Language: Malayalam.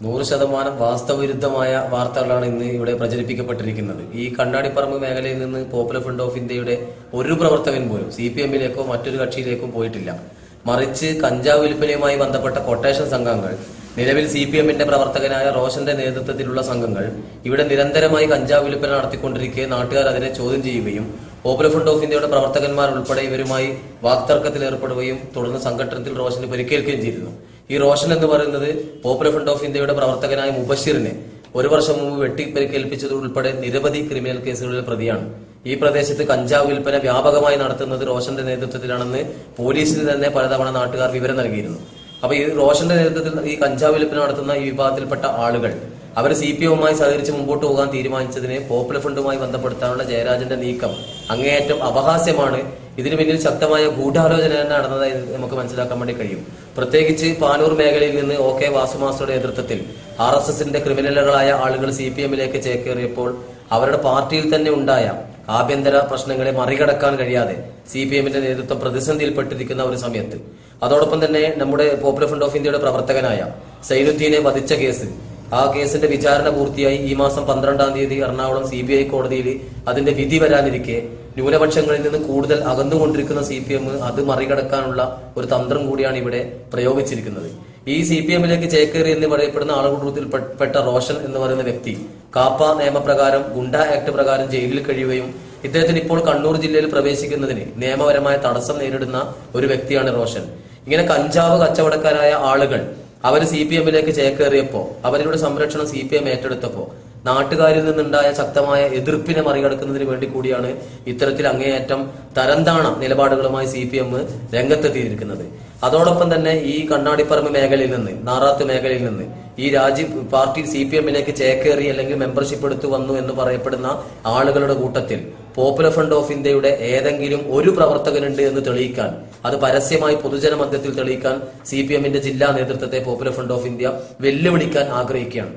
നൂറ് ശതമാനം വാസ്തവവിരുദ്ധമായ വാർത്തകളാണ് ഇന്ന് ഇവിടെ പ്രചരിപ്പിക്കപ്പെട്ടിരിക്കുന്നത്. ഈ കണ്ണാടിപ്പറമ്പ് മേഖലയിൽ നിന്ന് പോപ്പുലർ ഫ്രണ്ട് ഓഫ് ഇന്ത്യയുടെ ഒരു പ്രവർത്തകൻ പോലും സി പി എമ്മിലേക്കോ മറ്റൊരു കക്ഷിയിലേക്കോ പോയിട്ടില്ല. മറിച്ച് കഞ്ചാവ് വിൽപ്പനയുമായി ബന്ധപ്പെട്ട കൊട്ടേഷൻ സംഘങ്ങൾ നിലവിൽ സി പി എമ്മിന്റെ പ്രവർത്തകനായ റോഷന്റെ നേതൃത്വത്തിലുള്ള സംഘങ്ങൾ ഇവിടെ നിരന്തരമായി കഞ്ചാവ് വിൽപ്പന നടത്തിക്കൊണ്ടിരിക്കെ നാട്ടുകാർ അതിനെ ചോദ്യം ചെയ്യുകയും പോപ്പുലർ ഫ്രണ്ട് ഓഫ് ഇന്ത്യയുടെ പ്രവർത്തകന്മാർ ഉൾപ്പെടെ ഇവരുമായി വാക്തർക്കത്തിൽ ഏർപ്പെടുകയും തുടർന്ന് സംഘടനത്തിൽ റോഷന് പരിക്കേൽക്കുകയും ചെയ്തിരുന്നു. ഈ റോഷൻ എന്ന് പറയുന്നത് പോപ്പുലർ ഫ്രണ്ട് ഓഫ് ഇന്ത്യയുടെ പ്രവർത്തകനായ മുബഷിറിനെ ഒരു വർഷം മുമ്പ് വെട്ടി പരിക്കേൽപ്പിച്ചത് ഉൾപ്പെടെ നിരവധി ക്രിമിനൽ കേസുകളിൽ പ്രതിയാണ്. ഈ പ്രദേശത്ത് കഞ്ചാവ് വിൽപ്പന വ്യാപകമായി നടത്തുന്നത് റോഷന്റെ നേതൃത്വത്തിലാണെന്ന് പോലീസിന് തന്നെ പലതവണ നാട്ടുകാർ വിവരം നൽകിയിരുന്നു. അപ്പൊ ഈ റോഷന്റെ നേതൃത്വത്തിൽ ഈ കഞ്ചാവ് വിൽപ്പന നടത്തുന്ന ഈ വിഭാഗത്തിൽപ്പെട്ട ആളുകൾ അവർ സി പി എമ്മുമായി സഹകരിച്ച് മുമ്പോട്ട് പോകാൻ തീരുമാനിച്ചതിനെ പോപ്പുലർ ഫ്രണ്ടുമായി ബന്ധപ്പെടുത്താനുള്ള ജയരാജന്റെ നീക്കം അങ്ങേയറ്റം അപഹാസ്യമാണ് ഇതിനു പിന്നിൽ ശക്തമായ ഗൂഢാലോചന തന്നെ നടന്നതായി നമുക്ക് മനസ്സിലാക്കാൻ വേണ്ടി കഴിയും. പ്രത്യേകിച്ച് പാനൂർ മേഖലയിൽ നിന്ന് ഒ കെ വാസുമാസ്റ്ററുടെ നേതൃത്വത്തിൽ ആർ എസ് എസിന്റെ ക്രിമിനലുകളായ ആളുകൾ സി പി എമ്മിലേക്ക് ചേക്കേറിയപ്പോൾ അവരുടെ പാർട്ടിയിൽ തന്നെ ഉണ്ടായ ആഭ്യന്തര പ്രശ്നങ്ങളെ മറികടക്കാൻ കഴിയാതെ സി പി എമ്മിന്റെ നേതൃത്വം പ്രതിസന്ധിയിൽപ്പെട്ടിരിക്കുന്ന ഒരു സമയത്ത്. അതോടൊപ്പം തന്നെ നമ്മുടെ പോപ്പുലർ ഫ്രണ്ട് ഓഫ് ഇന്ത്യയുടെ പ്രവർത്തകനായ സൈനുദ്ദീനെ വധിച്ച കേസ് ആ കേസിന്റെ വിചാരണ പൂർത്തിയായി ഈ മാസം പന്ത്രണ്ടാം തീയതി എറണാകുളം സി ബി ഐ കോടതിയിൽ അതിന്റെ വിധി വരാനിരിക്കെ. ന്യൂനപക്ഷങ്ങളിൽ നിന്ന് കൂടുതൽ അകന്നുകൊണ്ടിരിക്കുന്ന സി പി എം അത് മറികടക്കാനുള്ള ഒരു തന്ത്രം കൂടിയാണ് ഇവിടെ പ്രയോഗിച്ചിരിക്കുന്നത്. ഈ സി പി എമ്മിലേക്ക് ചേക്കേറി എന്ന് പറയപ്പെടുന്ന ആളുകൂട്ടത്തിൽ പെട്ട റോഷൻ എന്ന് പറയുന്ന വ്യക്തി കാപ്പ നിയമപ്രകാരം ഗുണ്ട ആക്ട് പ്രകാരം ജയിലിൽ കഴിയുകയും ഇദ്ദേഹത്തിന് ഇപ്പോൾ കണ്ണൂർ ജില്ലയിൽ പ്രവേശിക്കുന്നതിന് നിയമപരമായ തടസ്സം നേരിടുന്ന ഒരു വ്യക്തിയാണ് റോഷൻ. ഇങ്ങനെ കഞ്ചാവ് കച്ചവടക്കാരായ ആളുകൾ അവർ സി പി എമ്മിലേക്ക് ചേക്കേറിയപ്പോ അവരുടെ സംരക്ഷണം സി പി എം ഏറ്റെടുത്തപ്പോ നാട്ടുകാരിൽ നിന്നുണ്ടായ ശക്തമായ എതിർപ്പിനെ മറികടക്കുന്നതിന് വേണ്ടി കൂടിയാണ് ഇത്തരത്തിൽ അങ്ങേയറ്റം തരംതാണ നിലപാടുകളുമായി സി പി എം രംഗത്തെത്തിയിരിക്കുന്നത്. അതോടൊപ്പം തന്നെ ഈ കണ്ണാടിപ്പറമ്പ് മേഖലയിൽ നിന്ന് നാറാത്ത് മേഖലയിൽ നിന്ന് ഈ രാജ്യ പാർട്ടി സി പി എമ്മിലേക്ക് ചേക്കേറി അല്ലെങ്കിൽ മെമ്പർഷിപ്പ് എടുത്തു വന്നു എന്ന് പറയപ്പെടുന്ന ആളുകളുടെ കൂട്ടത്തിൽ പോപ്പുലർ ഫ്രണ്ട് ഓഫ് ഇന്ത്യയുടെ ഏതെങ്കിലും ഒരു പ്രവർത്തകനുണ്ട് എന്ന് തെളിയിക്കാൻ അത് പരസ്യമായി പൊതുജന മധ്യത്തിൽ തെളിയിക്കാൻ സി പി എമ്മിന്റെ ജില്ലാ നേതൃത്വത്തെ പോപ്പുലർ ഫ്രണ്ട് ഓഫ് ഇന്ത്യ വെല്ലുവിളിക്കാൻ ആഗ്രഹിക്കുകയാണ്.